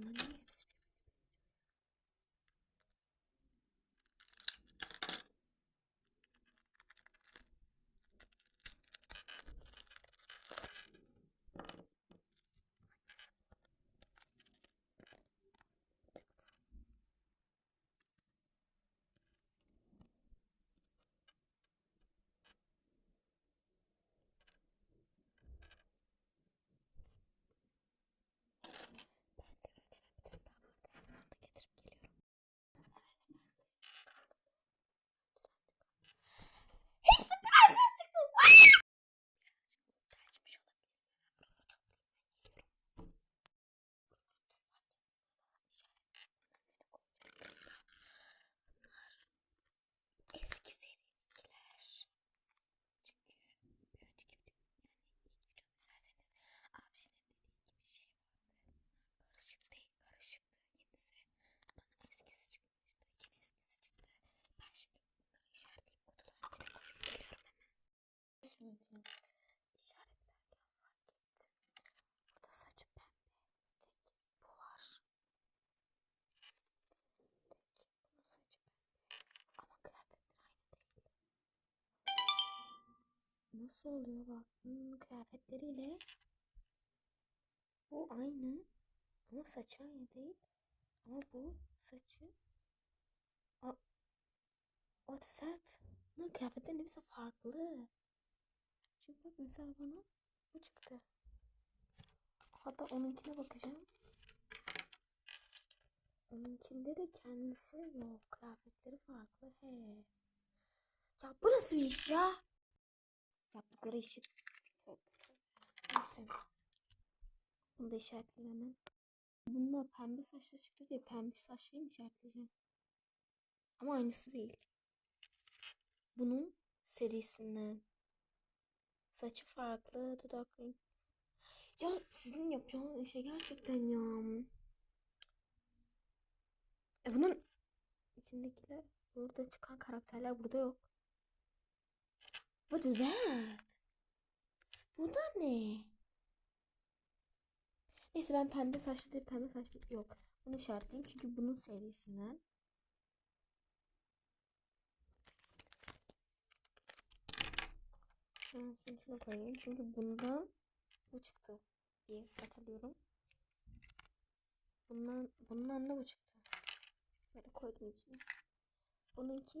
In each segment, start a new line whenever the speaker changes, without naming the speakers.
のに Nasıl oluyor bak. Bunun kıyafetleriyle bu aynı. Ama saçı aynı değil. Ama bu saçı o is that? Bunun kıyafetlerin hepsi farklı. Çünkü bak mesela bana bu çıktı. Hatta onunkine bakacağım. Onunkinde de kendisi yok. Kıyafetleri farklı. He. Ya bu nasıl bir iş ya? Yaptıkları işi. Neyse. Bunu da işaretleyeyim hemen. Bununla pembe saçlı çıktı diye pembe saçlıyı mı işaretleyeceğim? Ama aynısı değil. Bunun serisinden. Saçı farklı, dudak renk. Ya sizin yapacağınız işe gerçekten ya. E bunun içindekiler burada çıkan karakterler burada yok. What is that? Bu da ne? Neyse ben pembe saçlı değil pembe saçlı yok. Bunu işaretleyeyim çünkü bunun serisinden. Ben şunu koyayım çünkü bundan bu çıktı diye hatırlıyorum. Bundan bundan da bu çıktı. Böyle koydum içine. Bununki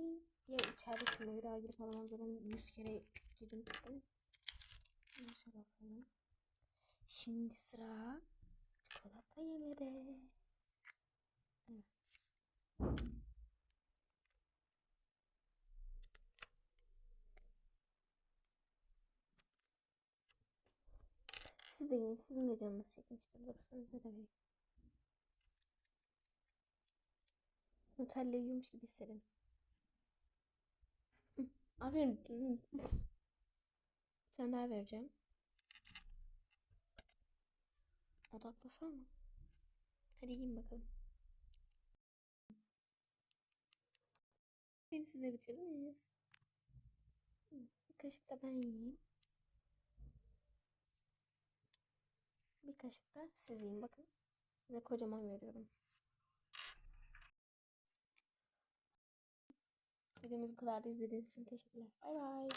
ya içeride şimdi bir daha girip alamam zaten 100 kere girdim çıktım. Neyse bakalım. Şimdi sıra çikolata yemede. Evet. Siz de yiyin. Sizin de canınız çekmiştir. Dursanıza da vereyim. Nutella yiyormuş gibi hissedin. Aferin. Bir tane daha vereceğim. Odaklasana. Hadi yiyin bakalım. Beni size bitirir Bir kaşık da ben yiyeyim. Bir kaşık da siz yiyin bakın. Size kocaman veriyorum. Videomuzu kadar da izlediğiniz için teşekkürler. Bay bay.